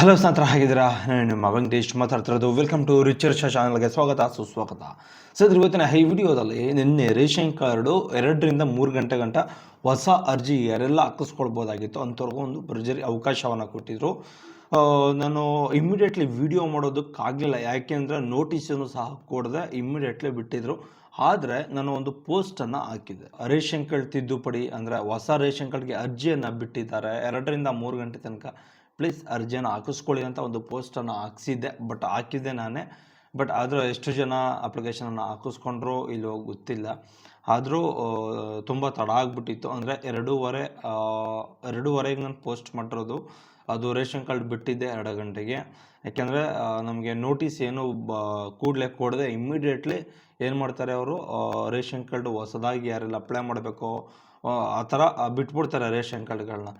Hello ಸ್ನೇಹಿತರ, ಹಾಗಿದ್ದೀರಾ? ನಾನು ನಿಮ್ಮ ವೆಂಕಟೇಶ್ ಮಾತಾಡ್ತಿರೋದು. ವೆಲ್ಕಮ್ ಟು ರಿಚರ್ಚ್ ಚಾನಲ್ಗೆ ಸ್ವಾಗತ, ಸುಸ್ವಾಗತ. ಸರ್ ಇವತ್ತಿನ ಈ ವಿಡಿಯೋದಲ್ಲಿ ನಿನ್ನೆ ರೇಷನ್ ಕಾರ್ಡು ಎರಡರಿಂದ ಮೂರು ಗಂಟೆ ಗಂಟ ಹೊಸ ಅರ್ಜಿ ಯಾರೆಲ್ಲ ಹಾಕಿಸ್ಕೊಳ್ಬೋದಾಗಿತ್ತು ಅಂಥವ್ರಿಗೂ ಒಂದು ಭರ್ಜರಿ ಅವಕಾಶವನ್ನು ಕೊಟ್ಟಿದ್ರು. ನಾನು ಇಮ್ಮಿಡಿಯೇಟ್ಲಿ ವಿಡಿಯೋ ಮಾಡೋದಕ್ಕಾಗಲಿಲ್ಲ ಯಾಕೆಂದರೆ ನೋಟಿಸನ್ನು ಸಹ ಕೊಡದೆ ಇಮ್ಮಿಡಿಯೇಟ್ಲಿ ಬಿಟ್ಟಿದ್ರು. ಆದರೆ ನಾನು ಒಂದು ಪೋಸ್ಟನ್ನು ಹಾಕಿದ್ದೆ. ರೇಷನ್ ಕಾರ್ಡ್ ತಿದ್ದುಪಡಿ ಅಂದರೆ ಹೊಸ ರೇಷನ್ ಕಾರ್ಡ್ಗೆ ಅರ್ಜಿಯನ್ನು ಬಿಟ್ಟಿದ್ದಾರೆ. ಎರಡರಿಂದ ಮೂರು ಗಂಟೆ ತನಕ ಪ್ಲೀಸ್ ಅರ್ಜಿಯನ್ನು ಹಾಕಿಸ್ಕೊಳ್ಳಿ ಅಂತ ಒಂದು ಪೋಸ್ಟನ್ನು ಹಾಕ್ಸಿದ್ದೆ, ಬಟ್ ಹಾಕಿದ್ದೆ ನಾನೇ. ಬಟ್ ಆದರೂ ಎಷ್ಟು ಜನ ಅಪ್ಲಿಕೇಶನನ್ನು ಹಾಕಿಸ್ಕೊಂಡ್ರು ಇಲ್ಲೋ ಗೊತ್ತಿಲ್ಲ. ಆದರೂ ತುಂಬ ತಡ ಆಗಿಬಿಟ್ಟಿತ್ತು. ಅಂದರೆ ಎರಡೂವರೆ ಎರಡೂವರೆಗೆ ನಾನು ಪೋಸ್ಟ್ ಮಾಡಿರೋದು. ಅದು ರೇಷನ್ ಕಾರ್ಡ್ ಬಿಟ್ಟಿದ್ದೆ ಎರಡು ಗಂಟೆಗೆ. ಯಾಕೆಂದರೆ ನಮಗೆ ನೋಟಿಸ್ ಏನು ಬ, ಕೂಡಲೇ ಕೊಡದೆ ಇಮ್ಮಿಡಿಯೇಟ್ಲಿ ಏನು ಮಾಡ್ತಾರೆ ಅವರು? ರೇಷನ್ ಕಾರ್ಡು ಹೊಸದಾಗಿ ಯಾರೆಲ್ಲ ಅಪ್ಲೈ ಮಾಡಬೇಕೋ ಆ ಥರ ಬಿಟ್ಬಿಡ್ತಾರೆ ರೇಷನ್ ಕಾರ್ಡ್ಗಳನ್ನ.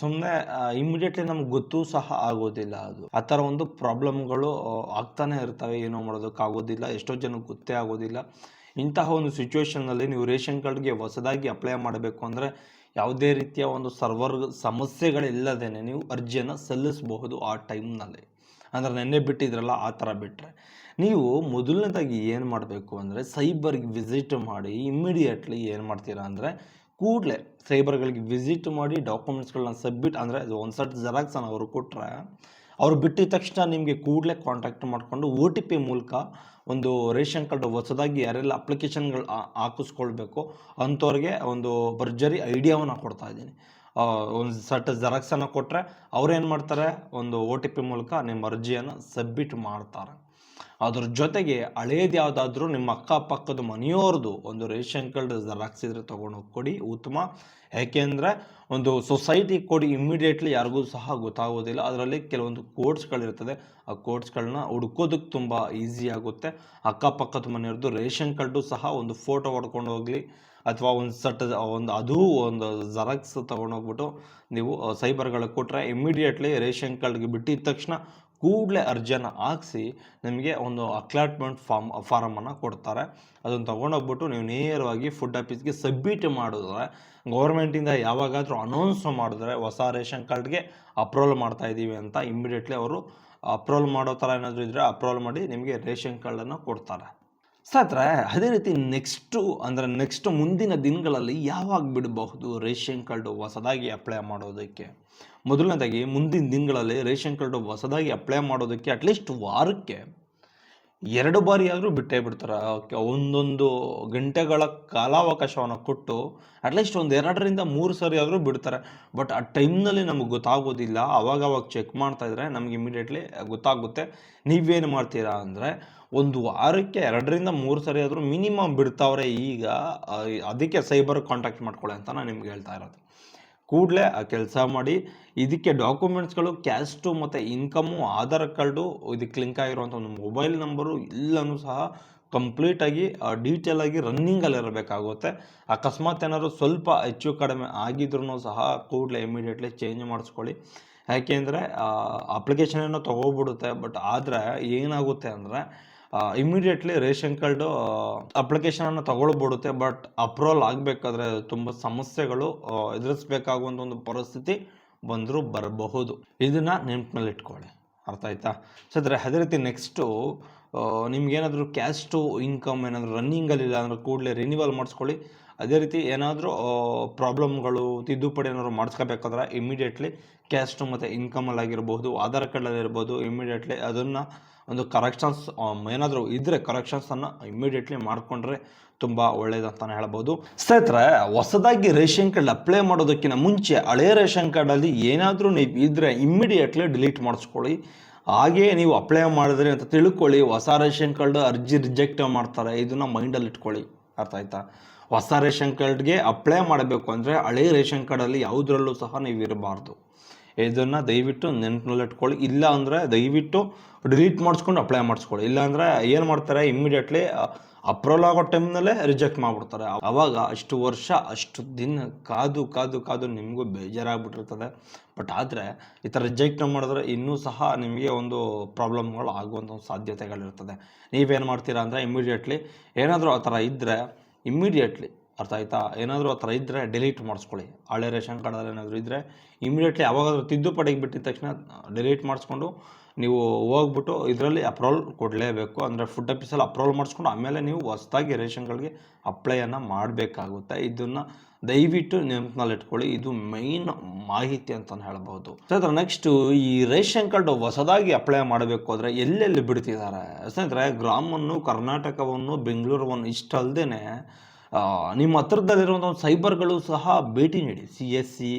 ಸುಮ್ಮನೆ ಇಮಿಡಿಯೇಟ್ಲಿ ನಮ್ಗೆ ಗೊತ್ತೂ ಸಹ ಆಗೋದಿಲ್ಲ ಅದು. ಆ ಥರ ಒಂದು ಪ್ರಾಬ್ಲಮ್ಗಳು ಆಗ್ತಾನೆ ಇರ್ತವೆ, ಏನೋ ಮಾಡೋದಕ್ಕಾಗೋದಿಲ್ಲ ಎಷ್ಟೋ ಜನಕ್ಕೆ ಗೊತ್ತೇ ಆಗೋದಿಲ್ಲ. ಇಂತಹ ಒಂದು ಸಿಚುವೇಷನ್ನಲ್ಲಿ ನೀವು ರೇಷನ್ ಕಾರ್ಡ್ಗೆ ಹೊಸದಾಗಿ ಅಪ್ಲೈ ಮಾಡಬೇಕು ಅಂದರೆ ಯಾವುದೇ ರೀತಿಯ ಒಂದು ಸರ್ವರ್ ಸಮಸ್ಯೆಗಳಿಲ್ಲದೇ ನೀವು ಅರ್ಜಿಯನ್ನು ಸಲ್ಲಿಸಬಹುದು ಆ ಟೈಮ್ನಲ್ಲಿ. ಅಂದರೆ ನೆನ್ನೆ ಬಿಟ್ಟಿದ್ರಲ್ಲ, ಆ ಥರ ಬಿಟ್ಟರೆ ನೀವು ಮೊದಲನೇದಾಗಿ ಏನು ಮಾಡಬೇಕು ಅಂದರೆ, ಸೈಬರ್ಗೆ ವಿಸಿಟ್ ಮಾಡಿ ಇಮ್ಮಿಡಿಯೇಟ್ಲಿ ಏನು ಮಾಡ್ತೀರಾ ಅಂದರೆ ಕೂಡಲೇ ಸೈಬರ್ಗಳಿಗೆ ವಿಸಿಟ್ ಮಾಡಿ ಡಾಕ್ಯುಮೆಂಟ್ಸ್ಗಳನ್ನ ಸಬ್ಮಿಟ್ ಅಂದರೆ ಒಂದು ಸಟ್ ಜೆರಾಕ್ಸನ್ನು ಅವರು ಕೊಟ್ಟರೆ ಅವ್ರು ಬಿಟ್ಟಿದ ತಕ್ಷಣ ನಿಮಗೆ ಕೂಡಲೇ ಕಾಂಟ್ಯಾಕ್ಟ್ ಮಾಡಿಕೊಂಡು ಓ ಟಿ ಪಿ ಮೂಲಕ ಒಂದು ರೇಷನ್ ಕಾರ್ಡ್ ಹೊಸದಾಗಿ ಯಾರೆಲ್ಲ ಅಪ್ಲಿಕೇಶನ್ಗಳು ಹಾಕಿಸ್ಕೊಳ್ಬೇಕು, ಅಂಥವ್ರಿಗೆ ಒಂದು ಭರ್ಜರಿ ಐಡಿಯಾವನ್ನು ಕೊಡ್ತಾ ಇದ್ದೀನಿ. ಒಂದು ಸಟ್ ಜೆರಾಕ್ಸನ್ನು ಕೊಟ್ಟರೆ ಅವ್ರೇನು ಮಾಡ್ತಾರೆ? ಒಂದು ಒ ಟಿ ಪಿ ಮೂಲಕ ನಿಮ್ಮ ಅರ್ಜಿಯನ್ನು ಸಬ್ಮಿಟ್ ಮಾಡ್ತಾರೆ. ಅದ್ರ ಜೊತೆಗೆ ಹಳೇದು ಯಾವುದಾದ್ರೂ ನಿಮ್ಮ ಅಕ್ಕಪಕ್ಕದ ಮನೆಯವ್ರದ್ದು ಒಂದು ರೇಷನ್ ಕಾರ್ಡ್ ಜೆರಾಕ್ಸ್ ಇದ್ರೆ ತೊಗೊಂಡು ಕೊಡಿ, ಉತ್ತಮ. ಯಾಕೆಂದರೆ ಒಂದು ಸೊಸೈಟಿ ಕೊಡಿ ಇಮ್ಮಿಡಿಯೇಟ್ಲಿ ಯಾರಿಗೂ ಸಹ ಗೊತ್ತಾಗೋದಿಲ್ಲ. ಅದರಲ್ಲಿ ಕೆಲವೊಂದು ಕೋಡ್ಸ್ಗಳಿರ್ತದೆ ಆ ಕೋಡ್ಸ್ಗಳನ್ನ ಹುಡ್ಕೋದಕ್ಕೆ ತುಂಬ ಈಸಿ ಆಗುತ್ತೆ. ಅಕ್ಕಪಕ್ಕದ ಮನೆಯವ್ರದ್ದು ರೇಷನ್ ಕಾರ್ಡು ಸಹ ಒಂದು ಫೋಟೋ ಹೊಡ್ಕೊಂಡು ಹೋಗಲಿ. ಅಥವಾ ಒಂದು ಸಟ್, ಒಂದು ಅದು ಒಂದು ಜರಾಕ್ಸ್ ತೊಗೊಂಡೋಗ್ಬಿಟ್ಟು ನೀವು ಸೈಬರ್ಗಳಿಗೆ ಕೊಟ್ಟರೆ ಇಮ್ಮಿಡಿಯೇಟ್ಲಿ ರೇಷನ್ ಕಾರ್ಡ್ಗೆ ಬಿಟ್ಟಿದ ತಕ್ಷಣ ಕೂಡಲೇ ಅರ್ಜಿಯನ್ನು ಹಾಕ್ಸಿ ನಿಮಗೆ ಒಂದು ಅಕ್ಲಾಟ್ಮೆಂಟ್ ಫಾರ್ಮ್ ಫಾರಮನ್ನು ಕೊಡ್ತಾರೆ. ಅದನ್ನು ತೊಗೊಂಡೋಗ್ಬಿಟ್ಟು ನೀವು ನೇರವಾಗಿ ಫುಡ್ ಆಫೀಸ್ಗೆ ಸಬ್ಮಿಟ್ ಮಾಡಿದ್ರೆ ಗೌರ್ಮೆಂಟಿಂದ ಯಾವಾಗಾದರೂ ಅನೌನ್ಸ್ ಮಾಡಿದ್ರೆ ಹೊಸ ರೇಷನ್ ಕಾರ್ಡ್ಗೆ ಅಪ್ರೂವಲ್ ಮಾಡ್ತಾ ಇದ್ದೀವಿ ಅಂತ ಇಮ್ಮಿಡಿಯೇಟ್ಲಿ ಅವರು ಅಪ್ರೂವಲ್ ಮಾಡೋ ಥರ ಏನಾದರೂ ಇದ್ದರೆ ಅಪ್ರೂವಲ್ ಮಾಡಿ ನಿಮಗೆ ರೇಷನ್ ಕಾರ್ಡನ್ನು ಕೊಡ್ತಾರೆ. ಸಾತ್ರೆ, ಅದೇ ರೀತಿ ನೆಕ್ಸ್ಟು, ಅಂದರೆ ನೆಕ್ಸ್ಟ್ ಮುಂದಿನ ದಿನಗಳಲ್ಲಿ ಯಾವಾಗ ಬಿಡಬಹುದು ರೇಷನ್ ಕಾರ್ಡು ಹೊಸದಾಗಿ ಅಪ್ಲೈ ಮಾಡೋದಕ್ಕೆ? ಮೊದಲನೇದಾಗಿ ಮುಂದಿನ ದಿನಗಳಲ್ಲಿ ರೇಷನ್ ಕಾರ್ಡು ಹೊಸದಾಗಿ ಅಪ್ಲೈ ಮಾಡೋದಕ್ಕೆ ಅಟ್ಲೀಸ್ಟ್ ವಾರಕ್ಕೆ ಎರಡು ಬಾರಿ ಆದರೂ ಬಿಟ್ಟೇ ಬಿಡ್ತಾರೆ. ಒಂದೊಂದು ಗಂಟೆಗಳ ಕಾಲಾವಕಾಶವನ್ನು ಕೊಟ್ಟು ಅಟ್ಲೀಸ್ಟ್ ಒಂದು ಎರಡರಿಂದ ಮೂರು ಸಾರಿ ಆದರೂ ಬಿಡ್ತಾರೆ. ಬಟ್ ಆ ಟೈಮ್ನಲ್ಲಿ ನಮಗೆ ಗೊತ್ತಾಗೋದಿಲ್ಲ. ಅವಾಗ ಅವಾಗ ಚೆಕ್ ಮಾಡ್ತಾ ಇದ್ರೆ ನಮಗೆ ಇಮಿಡಿಯೇಟ್ಲಿ ಗೊತ್ತಾಗುತ್ತೆ. ನೀವೇನು ಮಾಡ್ತೀರಾ ಅಂದರೆ ಒಂದು ವಾರಕ್ಕೆ ಎರಡರಿಂದ ಮೂರು ಸರಿ ಆದರೂ ಮಿನಿಮಮ್ ಬಿಡ್ತಾವ್ರೆ ಈಗ ಅದಕ್ಕೆ ಸೈಬರ್ ಕಾಂಟ್ಯಾಕ್ಟ್ ಮಾಡ್ಕೊಳ್ಳಿ ಅಂತ ನಾನು ನಿಮ್ಗೆ ಹೇಳ್ತಾ ಇರೋದು. ಕೂಡಲೇ ಆ ಕೆಲಸ ಮಾಡಿ ಇದಕ್ಕೆ ಡಾಕ್ಯುಮೆಂಟ್ಸ್ಗಳು, ಕ್ಯಾಸ್ಟು ಮತ್ತು ಇನ್ಕಮು ಆಧಾರ್ ಕಾರ್ಡು ಇದಕ್ಕೆ ಲಿಂಕ್ ಆಗಿರುವಂಥ ಒಂದು ಮೊಬೈಲ್ ನಂಬರು ಎಲ್ಲನೂ ಸಹ ಕಂಪ್ಲೀಟಾಗಿ ಡೀಟೇಲಾಗಿ ರನ್ನಿಂಗಲ್ಲಿ ಇರಬೇಕಾಗುತ್ತೆ. ಅಕಸ್ಮಾತ್ ಏನಾದರೂ ಸ್ವಲ್ಪ ಹೆಚ್ಚು ಕಡಿಮೆ ಆಗಿದ್ರೂ ಸಹ ಕೂಡಲೇ ಇಮಿಡಿಯೇಟ್ಲಿ ಚೇಂಜ್ ಮಾಡಿಸ್ಕೊಳ್ಳಿ. ಯಾಕೆಂದರೆ ಅಪ್ಲಿಕೇಶನ್ ಏನೋ ತೊಗೊಬಿಡುತ್ತೆ, ಬಟ್ ಆದರೆ ಏನಾಗುತ್ತೆ ಅಂದರೆ ಇಮಿಡಿಯೇಟ್ಲಿ ರೇಷನ್ ಅಪ್ಲಿಕೇಶನ್ ಅಪ್ಲಿಕೇಶನನ್ನು ತಗೊಳ್ಬಿಡುತ್ತೆ. ಬಟ್ ಅಪ್ರೂವಲ್ ಆಗಬೇಕಾದ್ರೆ ತುಂಬ ಸಮಸ್ಯೆಗಳು ಎದುರಿಸಬೇಕಾಗುವಂಥ ಒಂದು ಪರಿಸ್ಥಿತಿ ಬಂದರೂ ಬರಬಹುದು. ಇದನ್ನು ನೆನಪಿನಲ್ಲಿ ಇಟ್ಕೊಳ್ಳಿ ಅರ್ಥ ಆಯ್ತಾ? ಸೊ ಅದರ ಅದೇ ರೀತಿ ನೆಕ್ಸ್ಟು ನಿಮ್ಗೇನಾದರೂ ಕ್ಯಾಸ್ಟು ಇನ್ಕಮ್ ಏನಾದರೂ ರನ್ನಿಂಗಲ್ಲಿಲ್ಲ ಅಂದರೆ ಕೂಡಲೇ ರಿನ್ಯೂವಲ್ ಮಾಡಿಸ್ಕೊಳ್ಳಿ. ಅದೇ ರೀತಿ ಏನಾದರೂ ಪ್ರಾಬ್ಲಮ್ಗಳು ತಿದ್ದುಪಡಿ ಏನಾದ್ರು ಮಾಡಿಸ್ಕೋಬೇಕಾದ್ರೆ ಇಮಿಡಿಯೇಟ್ಲಿ ಕ್ಯಾಸ್ಟು ಮತ್ತು ಇನ್ಕಮಲ್ಲಿ ಆಗಿರ್ಬೋದು ಆಧಾರ್ ಕಾರ್ಡಲ್ಲಿ ಇರ್ಬೋದು ಇಮಿಡಿಯೇಟ್ಲಿ ಅದನ್ನು ಒಂದು ಕರೆಕ್ಷನ್ಸ್ ಏನಾದರೂ ಇದ್ದರೆ ಕರೆಕ್ಷನ್ಸನ್ನು ಇಮಿಡಿಯೇಟ್ಲಿ ಮಾಡಿಕೊಂಡ್ರೆ ತುಂಬ ಒಳ್ಳೇದಂತಾನೆ ಹೇಳ್ಬೋದು. ಸ್ನೇಹಿತರೆ, ಹೊಸದಾಗಿ ರೇಷನ್ ಕಾರ್ಡ್ ಅಪ್ಲೈ ಮಾಡೋದಕ್ಕಿಂತ ಮುಂಚೆ ಹಳೆಯ ರೇಷನ್ ಕಾರ್ಡಲ್ಲಿ ಏನಾದರೂ ನೀವು ಇದ್ದರೆ ಇಮ್ಮಿಡಿಯೇಟ್ಲಿ ಡಿಲೀಟ್ ಮಾಡಿಸ್ಕೊಳ್ಳಿ. ಹಾಗೆಯೇ ನೀವು ಅಪ್ಲೈ ಮಾಡಿದ್ರಿ ಅಂತ ತಿಳ್ಕೊಳ್ಳಿ, ಹೊಸ ರೇಷನ್ ಕಾರ್ಡ್ ಅರ್ಜಿ ರಿಜೆಕ್ಟ್ ಮಾಡ್ತಾರೆ, ಇದನ್ನು ಮೈಂಡಲ್ಲಿ ಇಟ್ಕೊಳ್ಳಿ. ಅರ್ಥ ಆಯ್ತಾ? ಹೊಸ ರೇಷನ್ ಕಾರ್ಡ್ಗೆ ಅಪ್ಲೈ ಮಾಡಬೇಕು ಅಂದರೆ ಹಳೆ ರೇಷನ್ ಕಾರ್ಡಲ್ಲಿ ಯಾವುದರಲ್ಲೂ ಸಹ ನೀವು ಇರಬಾರ್ದು ಇದನ್ನು ದಯವಿಟ್ಟು ನೆನಪಿನಲ್ಲಿ ಇಟ್ಕೊಳ್ಳಿ ಇಲ್ಲ ಅಂದರೆ ದಯವಿಟ್ಟು ಡಿಲೀಟ್ ಮಾಡಿಸ್ಕೊಂಡು ಅಪ್ಲೈ ಮಾಡಿಸ್ಕೊಳ್ಳಿ. ಇಲ್ಲಾಂದರೆ ಏನು ಮಾಡ್ತಾರೆ ಇಮ್ಮಿಡಿಯೇಟ್ಲಿ ಅಪ್ರೂವಲ್ ಆಗೋ ಟೈಮ್ನಲ್ಲೇ ರಿಜೆಕ್ಟ್ ಮಾಡಿಬಿಡ್ತಾರೆ. ಆವಾಗ ಅಷ್ಟು ವರ್ಷ, ಅಷ್ಟು ದಿನ ಕಾದು ಕಾದು ಕಾದು ನಿಮಗೂ ಬೇಜಾರಾಗ್ಬಿಟ್ಟಿರ್ತದೆ. ಬಟ್ ಆದರೆ ಈ ಥರ ರಿಜೆಕ್ಟ್ ಮಾಡಿದ್ರೆ ಇನ್ನೂ ಸಹ ನಿಮಗೆ ಒಂದು ಪ್ರಾಬ್ಲಮ್ಗಳು ಆಗುವಂಥ ಒಂದು ಸಾಧ್ಯತೆಗಳಿರ್ತದೆ. ನೀವೇನು ಮಾಡ್ತೀರಾ ಅಂದರೆ ಇಮ್ಮಿಡಿಯೇಟ್ಲಿ ಏನಾದರೂ ಆ ಥರ ಇದ್ದರೆ ಇಮ್ಮಿಡಿಯೇಟ್ಲಿ ಅರ್ಥ ಆಯ್ತಾ? ಏನಾದರೂ ಆ ಥರ ಇದ್ದರೆ ಡಿಲೀಟ್ ಮಾಡಿಸ್ಕೊಳ್ಳಿ. ಹಳೆ ರೇಷನ್ ಕಾರ್ಡಲ್ಲಿ ಏನಾದರೂ ಇದ್ದರೆ ಇಮಿಡಿಯೇಟ್ಲಿ ಯಾವಾಗಾದರೂ ತಿದ್ದುಪಡಿಗೆ ಬಿಟ್ಟಿದ ತಕ್ಷಣ ಡಿಲೀಟ್ ಮಾಡಿಸ್ಕೊಂಡು ನೀವು ಹೋಗ್ಬಿಟ್ಟು ಇದರಲ್ಲಿ ಅಪ್ರೂವಲ್ ಕೊಡಲೇಬೇಕು. ಅಂದರೆ ಫುಡ್ ಆಫೀಸಲ್ಲಿ ಅಪ್ರೂವಲ್ ಮಾಡಿಸ್ಕೊಂಡು ಆಮೇಲೆ ನೀವು ಹೊಸ್ದಾಗಿ ಕಾರ್ಡ್ಗೆ ಅಪ್ಲೈಯನ್ನು ಮಾಡಬೇಕಾಗುತ್ತೆ. ಇದನ್ನು ದಯವಿಟ್ಟು ನೆನಪಿನಲ್ಲಿ ಇಟ್ಕೊಳ್ಳಿ. ಇದು ಮೈನ್ ಮಾಹಿತಿ ಅಂತಲೇ ಹೇಳ್ಬೋದು. ಸ್ನೇಹಿತರೆ ನೆಕ್ಸ್ಟು ಈ ರೇಷನ್ ಕಾರ್ಡ್ ಹೊಸದಾಗಿ ಅಪ್ಲೈ ಮಾಡಬೇಕು ಅಂದರೆ ಎಲ್ಲೆಲ್ಲಿ ಬಿಡ್ತಿದ್ದಾರೆ? ಸ್ನೇಹಿತರೆ, ಗ್ರಾಮವನ್ನು, ಕರ್ನಾಟಕವನ್ನು ಬೆಂಗಳೂರವನ್ನು ಇಷ್ಟಲ್ದೇ ನಿಮ್ಮ ಹತ್ರದಲ್ಲಿರುವಂಥ ಒಂದು ಸೈಬರ್ಗಳು ಸಹ ಭೇಟಿ ನೀಡಿ. ಸಿ ಎಸ್ ಸಿ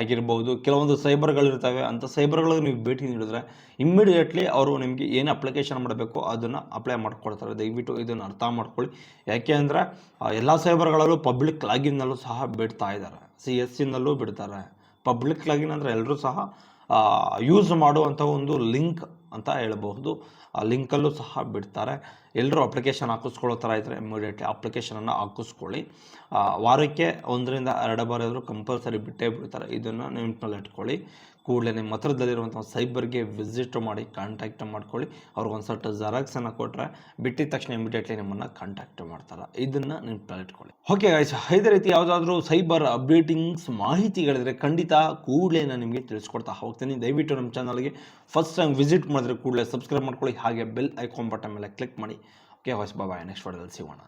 ಆಗಿರ್ಬೋದು, ಕೆಲವೊಂದು ಸೈಬರ್ಗಳಿರ್ತವೆ ಅಂಥ ಸೈಬರ್ಗಳಿಗೆ ನೀವು ಭೇಟಿ ನೀಡಿದ್ರೆ ಇಮ್ಮಿಡಿಯೇಟ್ಲಿ ಅವರು ನಿಮಗೆ ಏನು ಅಪ್ಲಿಕೇಶನ್ ಮಾಡಬೇಕು ಅದನ್ನು ಅಪ್ಲೈ ಮಾಡ್ಕೊಳ್ತಾರೆ. ದಯವಿಟ್ಟು ಇದನ್ನು ಅರ್ಥ ಮಾಡ್ಕೊಳ್ಳಿ. ಯಾಕೆ ಅಂದರೆ ಎಲ್ಲ ಸೈಬರ್ಗಳಲ್ಲೂ ಪಬ್ಲಿಕ್ ಲಾಗಿನ್ನಲ್ಲೂ ಸಹ ಬಿಡ್ತಾ ಇದ್ದಾರೆ. ಸಿ ಎಸ್ ಸಿನಲ್ಲೂ ಬಿಡ್ತಾರೆ. ಪಬ್ಲಿಕ್ ಲಾಗಿನ್ ಅಂದರೆ ಎಲ್ಲರೂ ಸಹ ಯೂಸ್ ಮಾಡುವಂಥ ಒಂದು ಲಿಂಕ್ ಅಂತ ಹೇಳಬಹುದು. ಆ ಲಿಂಕಲ್ಲೂ ಸಹ ಬಿಡ್ತಾರೆ. ಎಲ್ಲರೂ ಅಪ್ಲಿಕೇಶನ್ ಹಾಕಿಸ್ಕೊಳ್ಳೋ ಥರ ಇದ್ದರೆ ಇಮಿಡಿಯೇಟ್ಲಿ ಅಪ್ಲಿಕೇಶನನ್ನು ಹಾಕಿಸ್ಕೊಳ್ಳಿ. ವಾರಕ್ಕೆ ಒಂದರಿಂದ ಎರಡು ಬಾರಿ ಆದರೂ ಕಂಪಲ್ಸರಿ ಬಿಟ್ಟೇ ಬಿಡ್ತಾರೆ. ಇದನ್ನು ನೆನಪಿನಲ್ಲಿ ಇಟ್ಕೊಳ್ಳಿ. ಕೂಡಲೇ ನಿಮ್ಮ ಹತ್ರದಲ್ಲಿರುವಂಥ ಸೈಬರ್ಗೆ ವಿಸಿಟ್ ಮಾಡಿ, ಕಾಂಟ್ಯಾಕ್ಟ್ ಮಾಡ್ಕೊಳ್ಳಿ. ಅವ್ರಿಗೊಂದು ಸ್ವಲ್ಪ ಜೆರಾಕ್ಸನ್ನು ಕೊಟ್ಟರೆ ಬಿಟ್ಟಿದ ತಕ್ಷಣ ಇಮಿಡಿಯೇಟ್ಲಿ ನಿಮ್ಮನ್ನು ಕಾಂಟ್ಯಾಕ್ಟ್ ಮಾಡ್ತಾರೆ. ಇದನ್ನು ನೆನಪಿನಲ್ಲಿ ಇಟ್ಕೊಳ್ಳಿ. ಓಕೆ ಗಾಯ್ಸ್ ಇದೇ ರೀತಿ ಯಾವುದಾದ್ರೂ ಸೈಬರ್ ಅಪ್ಡೇಟಿಂಗ್ಸ್ ಮಾಹಿತಿಗಳಿದ್ರೆ ಖಂಡಿತ ಕೂಡಲೇ ನಾನು ನಿಮಗೆ ತಿಳಿಸ್ಕೊಡ್ತಾ ಹೋಗ್ತೀನಿ. ದಯವಿಟ್ಟು ನಮ್ಮ ಚಾನಲ್ಗೆ ಫಸ್ಟ್ ಟೈಮ್ ವಿಸಿಟ್ ಮಾಡಿದ್ರೆ ಕೂಡಲೇ ಸಬ್ಸ್ಕ್ರೈಬ್ ಮಾಡ್ಕೊಳ್ಳಿ. ಹಾಗೆ ಬೆಲ್ ಐಕಾನ್ ಬಟನ್ ಮೇಲೆ ಕ್ಲಿಕ್ ಮಾಡಿ. ಓಕೆ ಹೊಸ ಬಾಯ್ ನೆಕ್ಸ್ಟ್ ವಿಡಿಯೋದಲ್ಲಿ ಸಿಗೋಣ.